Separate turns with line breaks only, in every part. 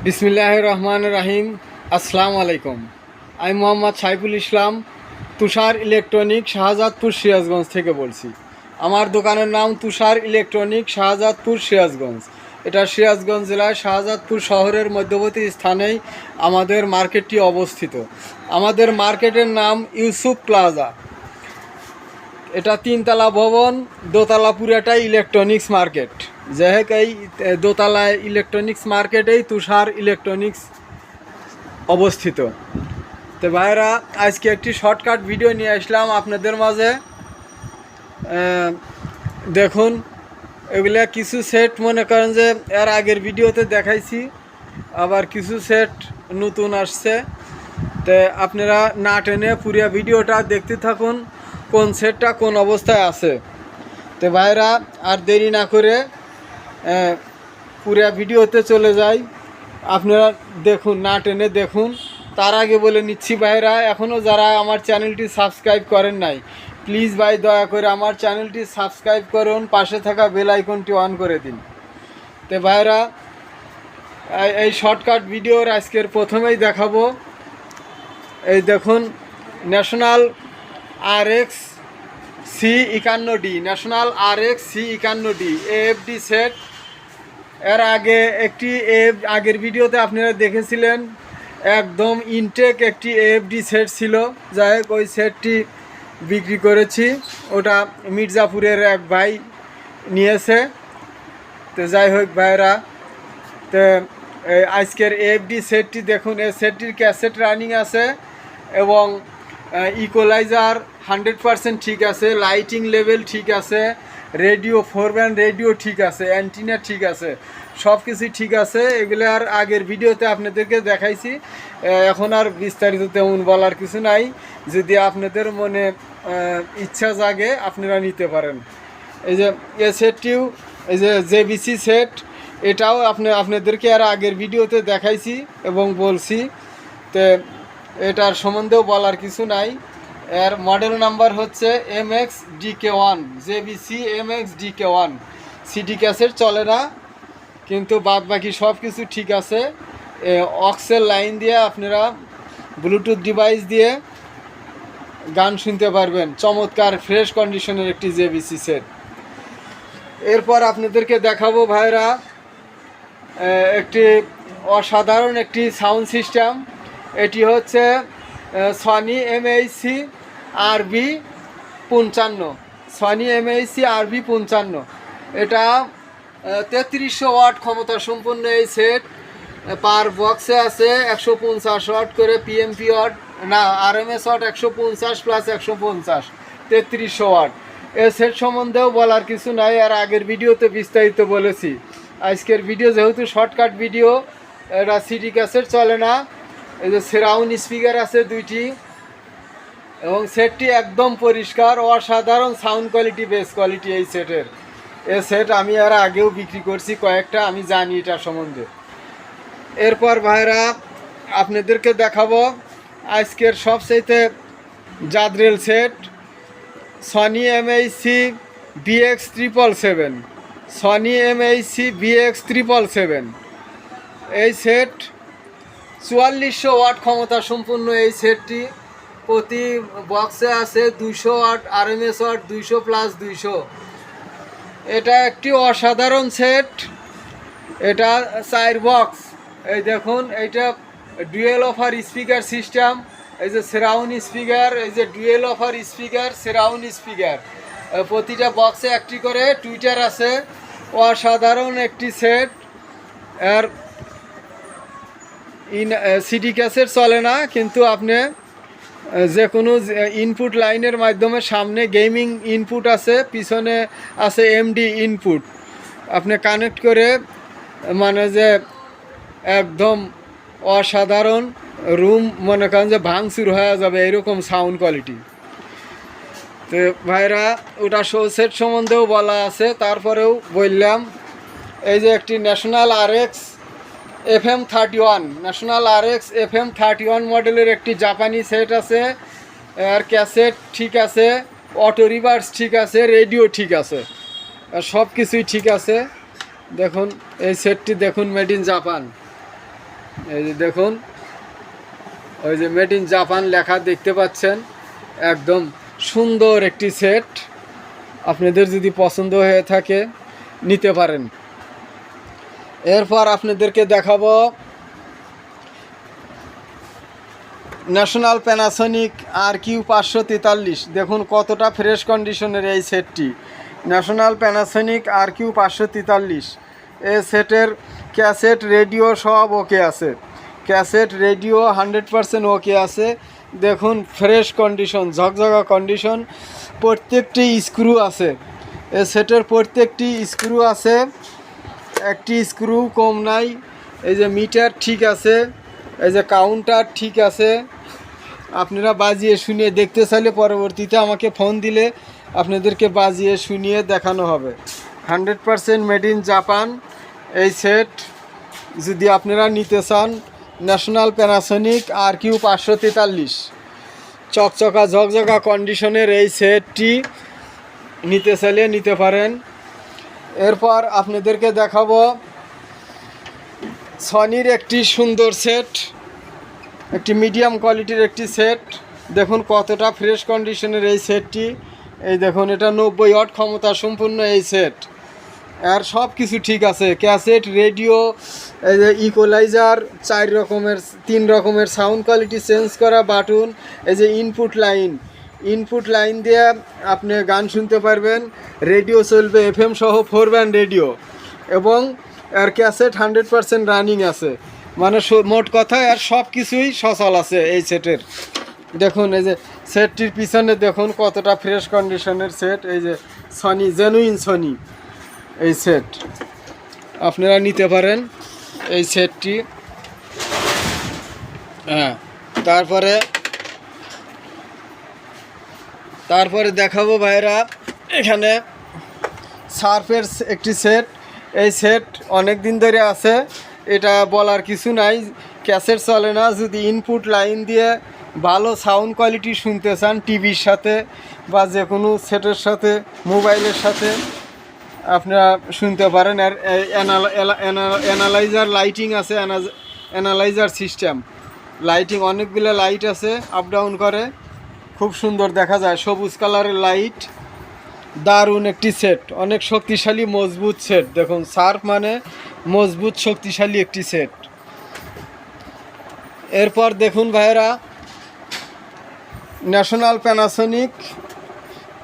বিসমিল্লাহ রহমান রাহিম আসসালামু আলাইকুম আমি মোহাম্মদ সাইফুল ইসলাম, তুষার ইলেকট্রনিক শাহজাদপুর সিরাজগঞ্জ থেকে বলছি। আমার দোকানের নাম তুষার ইলেকট্রনিক শাহজাদপুর সিরাজগঞ্জ। এটা সিরাজগঞ্জ জেলায় শাহজাদপুর শহরের মধ্যবর্তী স্থানেই আমাদের মার্কেটটি অবস্থিত। আমাদের মার্কেটের নাম ইউসুফ প্লাজা। এটা তিনতলা ভবন, দোতলা পুরাটাই ইলেকট্রনিক্স মার্কেট। যাই এই দোতলায় ইলেকট্রনিক্স মার্কেটেই তুষার ইলেকট্রনিক্স অবস্থিত। তো ভাইরা, আজকে একটি শর্টকাট ভিডিও নিয়ে আসলাম আপনাদের মাঝে। দেখুন, এগুলা কিছু সেট মনে করেন যে এর আগের ভিডিওতে দেখাইছি, আবার কিছু সেট নতুন আসছে। তো আপনারা না টেনে পুরো ভিডিওটা দেখতে থাকুন, কোন সেটটা কোন অবস্থায় আছে। তো ভাইরা, আর দেরি না করে পুরো ভিডিওতে চলে যাই। আপনারা দেখুন, না টেনে দেখুন। তার আগে বলে নিচ্ছি ভাইরা এখনও যারা আমার চ্যানেলটি সাবস্ক্রাইব করেন নাই, প্লিজ ভাই দয়া করে আমার চ্যানেলটি সাবস্ক্রাইব করুন, পাশে থাকা বেল আইকনটি অন করে দিন। তো ভাইরা, এই- শর্টকাট ভিডিওর আজকের প্রথমেই দেখাবো। এই দেখুন, ন্যাশনাল আর এক্স সি একান্ন D, national R X C একান্ন ডি, এএফডি সেট এর আগে একটি এফ, আগের ভিডিওতে আপনারা দেখেছিলেন, একদম ইনটেক একটি এএফডি সেট ছিল। যাই হোক, ওই সেটটি বিক্রি করেছি। ওটা মির্জাপুরের এক ভাই নিয়েছে। তো যাই হোক ভাইরা, তো আজকের এফডি সেটটি দেখুন এই সেটটির ক্যাসেট রানিং আছে এবং ইকোলাইজার হান্ড্রেড পারসেন্ট ঠিক আছে লাইটিং লেভেল ঠিক আছে। রেডিও ফোর ব্যান্ড রেডিও ঠিক আছে, অ্যান্টিনা ঠিক আছে সব কিছুই ঠিক আছে, এগুলো আর আগের ভিডিওতে আপনাদেরকে দেখাইছি। এখন আর বিস্তারিত তেমন বলার কিছু নাই। যদি আপনাদের মনে ইচ্ছা জাগে, আপনারা নিতে পারেন। এই যে, এ সেটটিও, এই যে জেবিসি সেট, এটাও আপনি, আপনাদেরকে আর আগের ভিডিওতে দেখাইছি এবং বলছি। তো, এটার সম্বন্ধেও বলার কিছু নাই। এর মডেল নাম্বার হচ্ছে M X DK one JBC M X DK one CD cassette চলে না, কিন্তু বাদ বাকি সব কিছু ঠিক আছে। অক্সেল লাইন দিয়ে আপনারা ব্লুটুথ ডিভাইস দিয়ে গান শুনতে পারবেন। চমৎকার ফ্রেশ কন্ডিশনের একটি জেবিসি সেট এরপর আপনাদেরকে দেখাবো ভাইরা একটি অসাধারণ একটি সাউন্ড সিস্টেম এটি হচ্ছে সনি এমএইসি আরবি পঞ্চান্ন সনি এমএইসি আরবি পঞ্চান্ন। এটা তেত্রিশশো ওয়াট ক্ষমতা সম্পন্ন এই সেট পার বক্সে আছে একশো পঞ্চাশ ওয়াট করে পিএমপি ওয়াট, না আর এম এস ওয়াট একশো পঞ্চাশ প্লাস একশো পঞ্চাশ, তেত্রিশশো ওয়াট। এ সেট সম্বন্ধেও বলার কিছু নাই, আর আগের ভিডিওতে বিস্তারিত বলেছি। আজকের ভিডিও যেহেতু শর্টকাট ভিডিও এটা সিডি ক্যাসেট চলে না, এই যে সেরাউন্ড স্পিকার আছে দুইটি এবং সেটটি একদম পরিষ্কার, অসাধারণ সাউন্ড কোয়ালিটি বেস কোয়ালিটি এই সেটের। এ সেট আমি আর আগেও বিক্রি করছি, কয়েকটা, আমি জানি এটা সম্বন্ধে। এরপর ভাইরা, আপনাদেরকে দেখাবো আজকের সবচাইতে জাদরেল set Sony MHC BX triple seven Sony MHC BX triple seven এই সেট চুয়াল্লিশশো ওয়াট ক্ষমতা সম্পূর্ণ এই সেটটি প্রতি বক্সে আছে দুইশো আট আর এম এস ওয়াট দুইশো প্লাস দুইশো। এটা একটি অসাধারণ সেট এটা চার বক্স এই দেখুন, এইটা ডুয়েল অফার স্পিকার সিস্টেম এই যে সেরাউন্ড স্পিকার এই যে dual woofer speaker surround speaker প্রতিটা বক্সে একটি করে টুইটার আছে। অসাধারণ একটি সেট আর ইন সিডি ক্যাসেট চলে না, কিন্তু আপনি যে কোনো ইনপুট লাইনের মাধ্যমে সামনে গেমিং ইনপুট আছে, পিছনে আছে এমডি ইনপুট আপনি কানেক্ট করে মানে যে একদম অসাধারণ রুম মনে করেন যে ভাঙচুর হয়ে যাবে এরকম সাউন্ড কোয়ালিটি তো ভাইরা, ওটা শো সেট সম্বন্ধেও বলা আছে। তারপরেও বললাম, এই যে একটি national R X F M thirty one national R X F M thirty one মডেলের একটি জাপানি সেট আছে। আর ক্যাসেট ঠিক আছে অটো রিভার্স ঠিক আছে রেডিও ঠিক আছে। আর সব কিছুই ঠিক আছে। দেখুন, এই সেটটি দেখুন মেড ইন জাপান এই যে দেখুন, ওই যে মেড ইন জাপান লেখা দেখতে পাচ্ছেন। একদম সুন্দর একটি সেট আপনাদের যদি পছন্দ হয়ে থাকে, নিতে পারেন। এরপর আপনাদেরকে দেখাবো ন্যাশনাল প্যানাসনিক আর কিউ পাঁচশো তেতাল্লিশ। দেখুন কতটা ফ্রেশ কন্ডিশনের এই সেটটি ন্যাশনাল প্যানাসনিক আর কিউ পাঁচশো তেতাল্লিশ। এই সেটের ক্যাসেট রেডিও সব ওকে আছে। Cassette radio hundred percent okay আছে। দেখুন ফ্রেশ কন্ডিশন ঝকঝকা কন্ডিশন প্রত্যেকটি স্ক্রু আছে। এ সেটের প্রত্যেকটি স্ক্রু আছে। একটি স্ক্রু কম নাই। এই যে মিটার ঠিক আছে, এই যে কাউন্টার ঠিক আছে। আপনারা বাজিয়ে শুনিয়ে দেখতে চাইলে পরবর্তীতে আমাকে ফোন দিলে আপনাদেরকে বাজিয়ে শুনিয়ে দেখানো হবে। Hundred percent made in Japan. এই সেট যদি আপনারা নিতে চান, ন্যাশনাল প্যানাসনিক আর কিউ পাঁচশো তেতাল্লিশ। চকচকা ঝকঝকা কন্ডিশনের এই সেটটি নিতে চাইলে নিতে পারেন। এরপর আপনাদেরকে দেখাবো সনির একটি সুন্দর সেট, একটি মিডিয়াম কোয়ালিটির একটি সেট। দেখুন কতটা ফ্রেশ কন্ডিশনের এই সেটটি। এই দেখুন, এটা নব্বই ওয়াট ক্ষমতা সম্পূর্ণ এই সেট। আর সব কিছু ঠিক আছে, ক্যাসেট, রেডিও, এই যে ইকোলাইজার চার রকমের, তিন রকমের সাউন্ড কোয়ালিটি চেঞ্জ করা বাটন, এই যে ইনপুট লাইন ইনপুট লাইন দিয়ে আপনি গান শুনতে পারবেন রেডিও চলবে এফএম সহ ফোর ব্যান্ড রেডিও এবং এর ক্যাসেট হান্ড্রেড পারসেন্ট রানিং আছে। মানে মোট কথা আর সব কিছুই সচল আছে এই সেটের দেখুন, এই যে সেটটির পিছনে দেখুন, কতটা ফ্রেশ কন্ডিশনের সেট এই যে সনি জেনুইন সনি এই সেট আপনারা নিতে পারেন এই সেটটি হ্যাঁ তারপরে তারপরে দেখাবো ভাইরা, এখানে সার্ফের একটি সেট। এই সেট অনেক দিন ধরে আছে। এটা বলার কিছু নাই। ক্যাসেট চলে না। যদি ইনপুট লাইন দিয়ে ভালো সাউন্ড কোয়ালিটি শুনতে চান টিভির সাথে বা যে কোনো সেটের সাথে, মোবাইলের সাথে, আপনারা শুনতে পারেন। আর অ্যানালাইজার লাইটিং আছে। অ্যানালাইজার সিস্টেম লাইটিং অনেকগুলো লাইট আছে আপ ডাউন করে। খুব সুন্দর দেখা যায়। সবুজ কালারের লাইট, দারুণ একটি সেট অনেক শক্তিশালী, মজবুত সেট দেখুন, সার্ফ মানে মজবুত, শক্তিশালী একটি সেট এরপর দেখুন ভাইয়েরা ন্যাশনাল প্যানাসনিক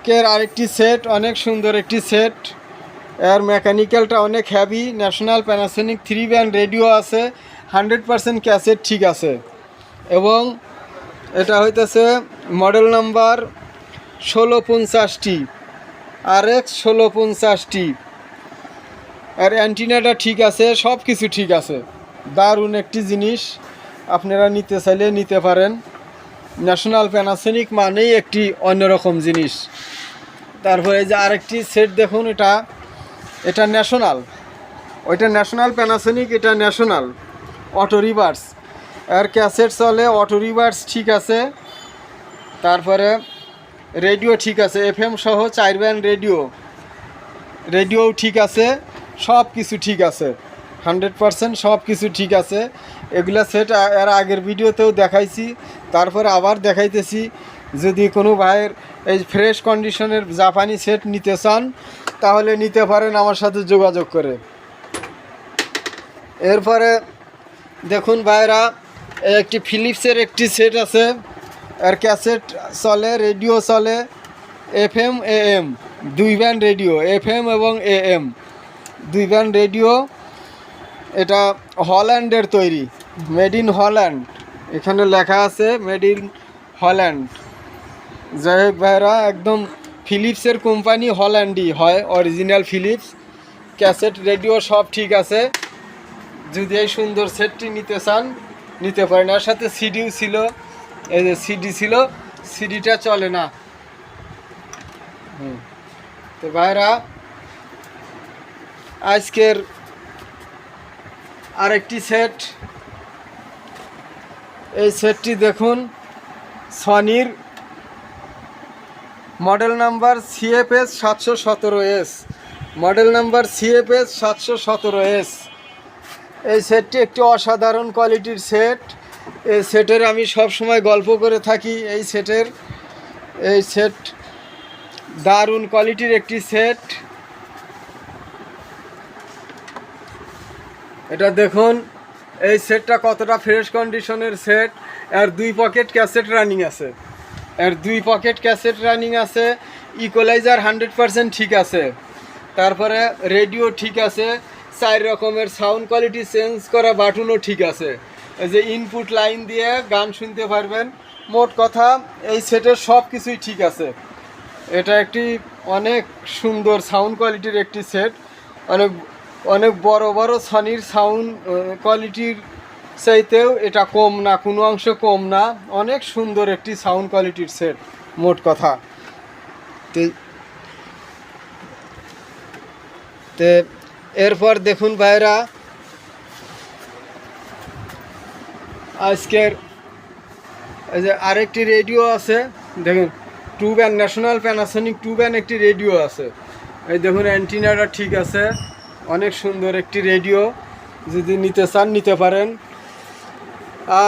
কের আরেকটি সেট অনেক সুন্দর একটি সেট এর মেকানিক্যালটা অনেক heavy national Panasonic three band radio আছে হান্ড্রেড পারসেন্ট ক্যাসেট ঠিক আছে। এবং এটা হইতেছে মডেল নাম্বার ষোলো পঞ্চাশটি আর এক্স ষোলো পঞ্চাশটি। আর অ্যান্টিনাটা ঠিক আছে সব কিছু ঠিক আছে। দারুণ একটি জিনিস, আপনারা নিতে চাইলে নিতে পারেন। ন্যাশনাল প্যানাসনিক মানেই একটি অন্যরকম জিনিস। তারপরে যে আরেকটি সেট দেখুন এটা এটা ন্যাশনাল ওইটা ন্যাশনাল প্যানাসনিক এটা ন্যাশনাল অটো রিভার্স আর ক্যাসেট চলে অটো রিভার্স ঠিক আছে। তারপরে রেডিও ঠিক আছে এফএম সহ চার ব্যান্ড রেডিও। রেডিওও ঠিক আছে, সব কিছু ঠিক আছে। হান্ড্রেড পারসেন্ট সব কিছু ঠিক আছে। এগুলা সেট এর আগের ভিডিওতেও দেখাইছি, তারপরে আবার দেখাইতেছি। যদি কোনো ভাইয়ের এই ফ্রেশ কন্ডিশনের জাপানি সেট নিতে চান, তাহলে নিতে পারেন আমার সাথে যোগাযোগ করে। এরপরে দেখুন ভাইরা একটি ফিলিপসের একটি সেট আছে। এর ক্যাসেট চলে, রেডিও চলে এফ এম এ এম দুই ব্যান্ড রেডিও এফ এম এবং এ এম দুই ব্যান্ড রেডিও, এটা হল্যান্ডের তৈরি, মেড ইন হল্যান্ড। এখানে লেখা আছে, মেড ইন হল্যান্ড। যাই হোক ভাইরা একদম ফিলিপসের কোম্পানি হল্যান্ডই হয়, অরিজিনাল ফিলিপস। ক্যাসেট, রেডিও সব ঠিক আছে। যদি এই সুন্দর সেটটি নিতে চান, নিতে পারেন। আর সাথে সিডিও ছিল। এই যে সিডি ছিল সিডিটা চলে না। হুম। তো ভাইরা, আজকের আরেকটি সেট এই সেটটি দেখুন সনির মডেল নাম্বার সিএফএস সাতশো সতেরো এস মডেল নাম্বার সিএফএস সাতশো সতেরো এস এই সেটটি একটি অসাধারণ কোয়ালিটির সেট এই সেটের আমি সব সময় গল্প করে থাকি। এই সেটের, এই সেট দারুণ কোয়ালিটির একটি সেট। এটা দেখুন, এই সেটটা কতটা ফ্রেশ কন্ডিশনের সেট। এর দুই পকেট ক্যাসেট রানিং আছে। এর দুই পকেট ক্যাসেট রানিং আছে ইকোলাইজার হান্ড্রেড পারসেন্ট ঠিক আছে। তারপরে রেডিও ঠিক আছে, চার রকমের সাউন্ড কোয়ালিটি চেঞ্জ করা বাটনও ঠিক আছে। এই যে ইনপুট লাইন দিয়ে গান শুনতে পারবেন। মোট কথা, এই সেটের সব কিছুই ঠিক আছে। এটা একটি অনেক সুন্দর সাউন্ড কোয়ালিটির একটি সেট অনেক অনেক বড় বড় সনির সাউন্ড কোয়ালিটির চাইতেও এটা কম না, কোনো অংশ কম না। অনেক সুন্দর একটি সাউন্ড কোয়ালিটির সেট মোট কথা। তে, এরপর দেখুন ভাইরা আজকের যে আরেকটি রেডিও আছে, দেখুন, two band, national Panasonic two band একটি রেডিও আছে। এই দেখুন, অ্যান্টিনাটা ঠিক আছে, অনেক সুন্দর একটি রেডিও, যদি নিতে চান, নিতে পারেন।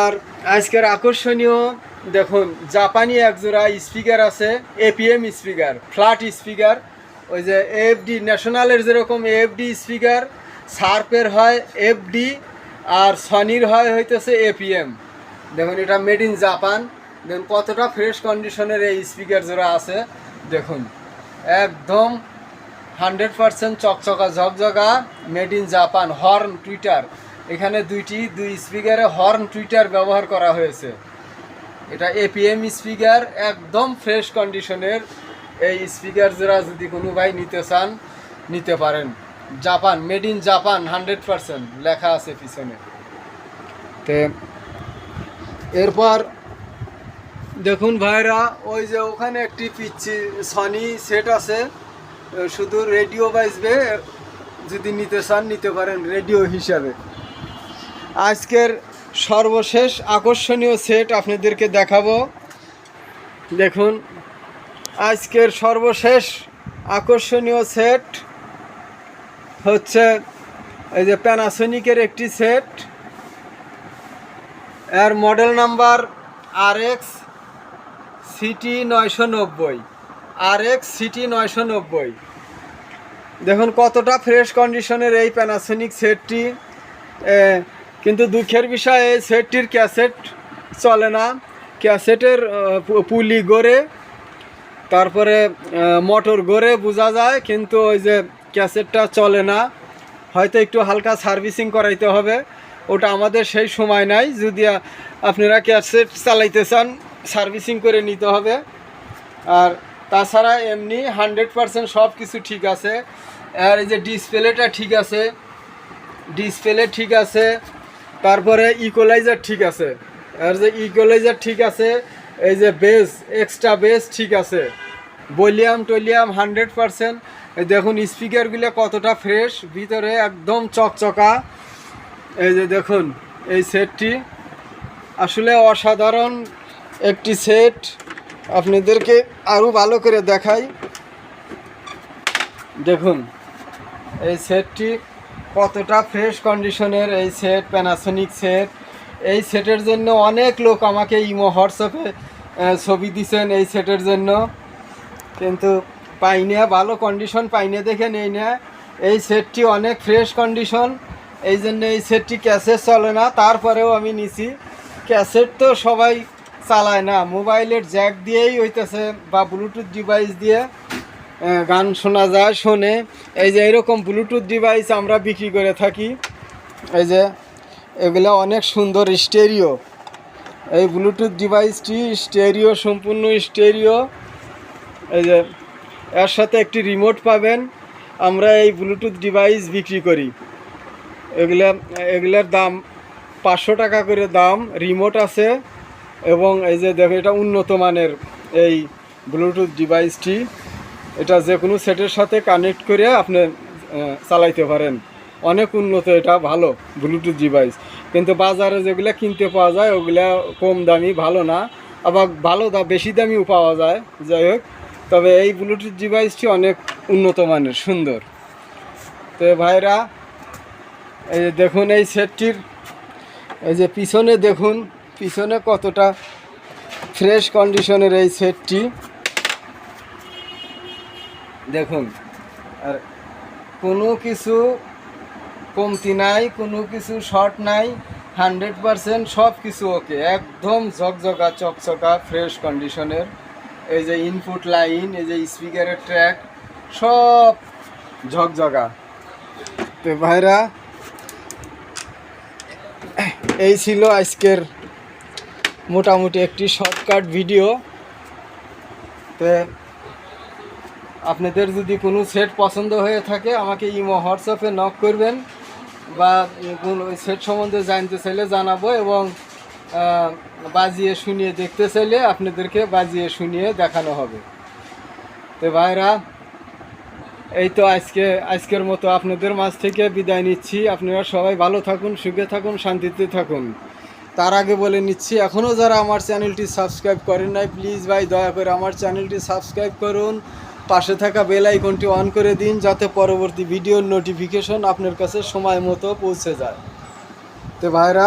আর আজকের আকর্ষণীয়, দেখুন, জাপানি একজোড়া স্পিকার আছে এপিএম স্পিকার, ফ্ল্যাট স্পিকার। ওই যে এফডি ন্যাশনালের যেরকম এফডি স্পিকার, সার্পের হয় এফডি আর সনির হয় হইতেছে এপিএম দেখুন, এটা মেড ইন জাপান দেখুন, কতটা ফ্রেশ কন্ডিশনের এই স্পিকার জোড়া আছে। দেখুন, একদম হান্ড্রেড পারসেন্ট চকচকা, ঝকঝকা made in Japan horn tweeter এখানে দুইটি, দুই স্পিকারে হর্ন টুইটার ব্যবহার করা হয়েছে। এটা এপিএম স্পিকার একদম ফ্রেশ কন্ডিশনের এই স্পিকার যারা যদি কোনো ভাই নিতে চান, নিতে পারেন। Japan made in Japan hundred percent লেখা আছে পিছনে। তে এরপর দেখুন ভাইরা, ওই যে ওখানে একটি পিচ্ছি সনি সেট আছে। শুধু রেডিও বাজবে, যদি নিতে চান, নিতে পারেন রেডিও হিসাবে। আজকের সর্বশেষ আকর্ষণীয় সেট আপনাদেরকে দেখাবো। দেখুন, আজকের সর্বশেষ আকর্ষণীয় সেট হচ্ছে এই যে প্যানাসোনিকের একটি সেট এর model number R X CT নয়শো নব্বই আর এক্স সিটি নয়শো নব্বই। দেখুন কতটা ফ্রেশ কন্ডিশনের এই প্যানাসোনিক সেটটি কিন্তু দুঃখের বিষয়, এই সেটটির ক্যাসেট চলে না। ক্যাসেটের পুলি গড়ে, তারপরে মোটর গড়ে, বোঝা যায়। কিন্তু ওই যে ক্যাসেটটা চলে না। হয়তো একটু হালকা সার্ভিসিং করাইতে হবে। ওটা আমাদের সেই সময় নাই। যদি আপনারা ক্যাসেট চালাইতে চান, সার্ভিসিং করে নিতে হবে। আর তাছাড়া এমনি হান্ড্রেড পারসেন্ট সব কিছু ঠিক আছে। আর এই যে ডিসপ্লেটা ঠিক আছে। ডিসপ্লে ঠিক আছে। তারপরে ইকোলাইজার ঠিক আছে। আর যে ইকোলাইজার ঠিক আছে, এই যে বেস এক্সট্রা বেস ঠিক আছে। বলিয়াম টলিয়াম হান্ড্রেড পারসেন্ট। দেখুন স্পিকারগুলো কতটা ফ্রেশ ভিতরে একদম চকচকা। এই যে দেখুন, এই সেটটি আসলে অসাধারণ একটি সেট আপনাদেরকে আরও ভালো করে দেখাই। দেখুন, এই সেটটি কতটা ফ্রেশ কন্ডিশনের এই সেট প্যানাসোনিক সেট এই সেটের জন্য অনেক লোক আমাকে ইমো হোয়াটসঅ্যাপে ছবি দিছেন এই সেটের জন্য। কিন্তু পাইনি, ভালো কন্ডিশন পাইনি দেখে নেই না। এই সেটটি অনেক ফ্রেশ কন্ডিশন এই জন্য এই সেটটি ক্যাসেট চলে না, তারপরেও আমি নিছি। ক্যাসেট তো সবাই চালায় না, মোবাইলের জ্যাক দিয়েই হইতেছে বা ব্লুটুথ ডিভাইস দিয়ে গান শোনা যায়, শোনে। এই যে এরকম ব্লুটুথ ডিভাইস আমরা বিক্রি করে থাকি। এই যে এগুলো অনেক সুন্দর স্টেরিও এই ব্লুটুথ ডিভাইসটি স্টেরিও সম্পূর্ণ স্টেরিও এই যে এর সাথে একটি রিমোট পাবেন। আমরা এই ব্লুটুথ ডিভাইস বিক্রি করি। এগুলা, এগুলার দাম পাঁচশো টাকা করে দাম রিমোট আছে এবং এই যে দেখো এটা উন্নত মানের এই ব্লুটুথ ডিভাইসটি এটা যে কোনো সেটের সাথে কানেক্ট করে আপনি চালাইতে পারেন। অনেক উন্নত, এটা ভালো ব্লুটুথ ডিভাইস কিন্তু বাজারে যেগুলো কিনতে পাওয়া যায়, ওগুলা কম দামি, ভালো না। আবার ভালো দা, বেশি দামিও পাওয়া যায়। যাই হোক তবে এই ব্লুটুথ ডিভাইসটি অনেক উন্নত মানের, সুন্দর। তো ভাইরা, এই যে দেখুন এই সেটটির এই যে পিছনে দেখুন, পিছনে কতটা ফ্রেশ কন্ডিশনের এই সেটটি দেখুন, আর কোনো কিছু কমতি নাই, কোনো কিছু শর্ট নাই হান্ড্রেড পারসেন্ট সব কিছু ওকে একদম ঝকঝকা, চকচকা ফ্রেশ কন্ডিশনের এই যে ইনপুট লাইন এই যে স্পিকারের ট্র্যাক সব ঝকঝকা। তো ভাইরা, এই ছিল আজকের মোটামুটি একটি শর্টকাট ভিডিও তো আপনাদের যদি কোনো সেট পছন্দ হয়ে থাকে, আমাকে ইমো হোয়াটসঅ্যাপে নক করবেন বা কোনো সেট সম্বন্ধে জানতে চাইলে জানাব এবং বাজিয়ে শুনিয়ে দেখতে চাইলে আপনাদেরকে বাজিয়ে শুনিয়ে দেখানো হবে। তো ভাইরা, এই তো আজকে, আজকের মতো আপনাদের মাঝ থেকে বিদায় নিচ্ছি। আপনারা সবাই ভালো থাকুন, সুখে থাকুন, শান্তিতে থাকুন। তার আগে বলে নিচ্ছি এখনও যারা আমার চ্যানেলটি সাবস্ক্রাইব করেন নাই, প্লিজ ভাই, দয়া করে আমার চ্যানেলটি সাবস্ক্রাইব করুন। পাশে থাকা বেল আইকনটি অন করে দিন, যাতে পরবর্তী ভিডিওর নোটিফিকেশন আপনার কাছে সময় মতো পৌঁছে যায়। তো ভাইরা